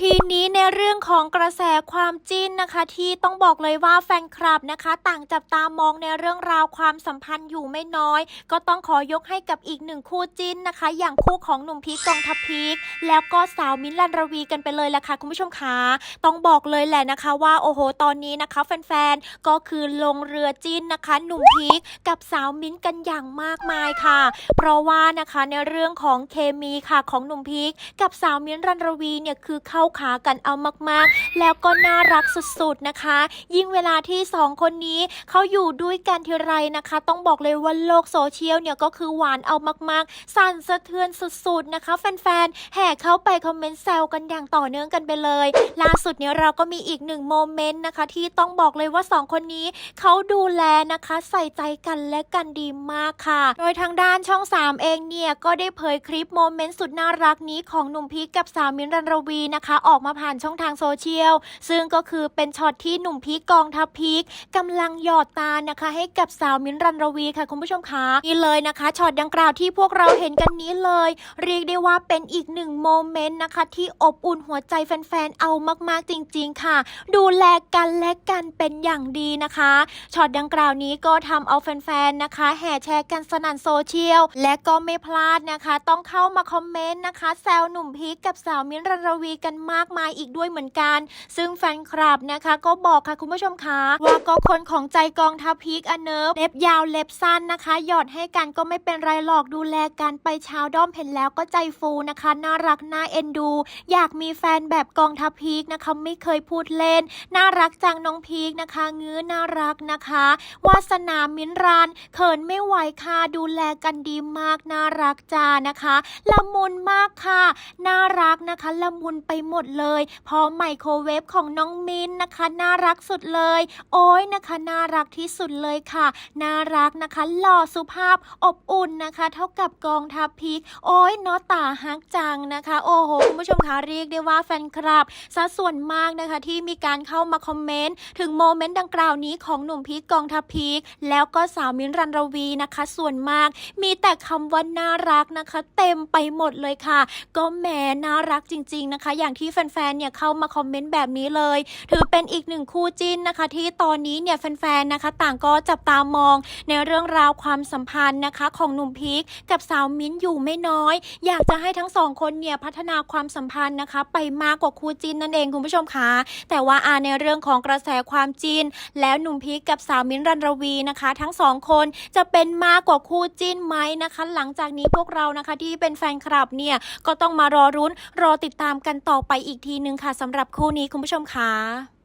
ทีนี้ในเรื่องของกระแสความจิ้นนะคะ ที่ต้องบอกเลยว่าแฟนคลับนะคะ ต่างจับตามองในเรื่องราวความสัมพันธ์อยู่ไม่น้อย ก็ต้องขอยกให้กับอีกหนึ่งคู่จิ้นนะคะ อย่างคู่ของหนุ่มพีคกองทัพพีคแล้วก็สาวมิ้นท์ลันรวีกันไปเลยละค่ะคุณผู้ชมคะต้องบอกเลยแหละนะคะว่าโอ้โหตอนนี้นะคะ แฟนๆก็คือลงเรือจิ้นนะคะ หนุ่มพีคกับสาวมิ้นท์กันอย่างมากมายค่ะ เพราะว่านะคะในเรื่องของเคมีค่ะของหนุ่มพีคกับสาวมิ้นท์รันรวีเนี่ยคือเข้าขากันเอามากๆ แล้วก็น่ารักสุดๆนะคะ ยิ่งเวลาที่สองคนนี้เขาอยู่ด้วยกันทีไรนะคะ ต้องบอกเลยว่าโลกโซเชียลเนี่ยก็คือหวานเอามากๆ สั่นสะเทือนสุดๆนะคะ แฟนๆแห่เข้าไปคอมเมนต์แซวกันอย่างต่อเนื่องกันไปเลย ล่าสุดเนี่ยเราก็มีอีกหนึ่งโมเมนต์นะคะ ที่ต้องบอกเลยว่าสองคนนี้เขาดูแลนะคะใส่ใจกันและกันดีมากค่ะ โดยทางด้านช่อง 3 เองเนี่ยก็ได้เผยคลิปโมเมนต์สุดน่ารักนี้ของหนุ่มพีคกับสาวมิ้นรันรวีนะคะออกมาผ่านช่องทางโซเชียล ซึ่งก็คือเป็นช็อตที่หนุ่มพีคกองทัพพีคกำลังหยอดตานะคะ ให้กับสาวมิ้นรันรวีค่ะคุณผู้ชมคะนี่เลยนะคะช็อตดังกล่าวที่พวกเราเห็นกันนี้เลย เรียกได้ว่าเป็นอีกหนึ่งโมเมนต์นะคะ ที่อบอุ่นหัวใจแฟนๆเอามากๆจริง ๆ ค่ะ ดูแลกันและกันเป็นอย่างดีนะคะช็อตดังกล่าวนี้ก็ทำเอาแฟนๆนะคะ แห่แชร์กันสนั่นโซเชียลและก็ไม่พลาดนะคะ ต้องเข้ามาคอมเมนต์นะคะแซวหนุ่มพีคกับสาวมิ้นรันรวีกันมากมายอีกด้วยเหมือนกัน ซึ่งแฟนคลับนะคะ ก็บอกค่ะคุณผู้ชมคะว่าก็คนของใจกองทัพพีคอันเนิบเล็บยาวเล็บสั้นนะคะ หยอดให้กันก็ไม่เป็นไรหรอกดูแลกันไปเช้าด้อมเห็นแล้วก็ใจฟูนะคะ น่ารักน่าเอ็นดู อยากมีแฟนแบบกองทัพพีคนะคะไม่เคยพูดเล่น น่ารักจังน้องพีคนะคะงื้อน่ารักนะคะ วาสนามิ้นรันเขินไม่ไหวค่ะดูแลกันดีมากน่ารักจ้านะคะละมุนมากค่ะ น่ารักนะคะละมุนไปหมดเลยพอไมโครเวฟของน้องมินนะคะ น่ารักสุดเลย โอ้ยนะคะ น่ารักที่สุดเลยค่ะ น่ารักนะคะ หล่อสุภาพอบอุ่นนะคะ เท่ากับกองทัพพีคโอ้ยเนาะตาฮักจังนะคะ โอ้โหคุณผู้ชมคะเรียกได้ว่าแฟนคลับซะส่วนมากนะคะที่มีการเข้ามาคอมเมนต์ถึงโมเมนต์ดังกล่าวนี้ของหนุ่มพีคกองทัพพีคแล้วก็สาวมิ้นรันรวีนะคะ ส่วนมากมีแต่คำว่าน่ารักนะคะ เต็มไปหมดเลยค่ะ ก็แหมน่ารักจริง ๆนะคะ อย่างที่แฟนๆ เนี่ยเข้ามาคอมเมนต์แบบนี้เลย ถือเป็นอีกหนึ่งคู่จิ้นนะคะ ที่ตอนนี้เนี่ยแฟนๆ นะคะ ต่างก็จับตามองในเรื่องราวความสัมพันธ์นะคะ ของหนุ่มพีคกับสาวมิ้นอยู่ไม่น้อย อยากจะให้ทั้งสองคนเนี่ยพัฒนาความสัมพันธ์นะคะ ไปมากกว่าคู่จิ้นนั่นเองคุณผู้ชมคะแต่ว่าอาในเรื่องของกระแสความจิ้นแล้วหนุ่มพีคกับสาวมิ้นรันรวีนะคะ ทั้งสองคนจะเป็นมากกว่าคู่จิ้นไหมนะคะ หลังจากนี้พวกเรานะคะที่เป็นแฟนคลับเนี่ยก็ต้องมารอรุ้นรอติดตามกันต่อไปไปอีกทีนึงค่ะสำหรับคู่นี้คุณผู้ชมคะ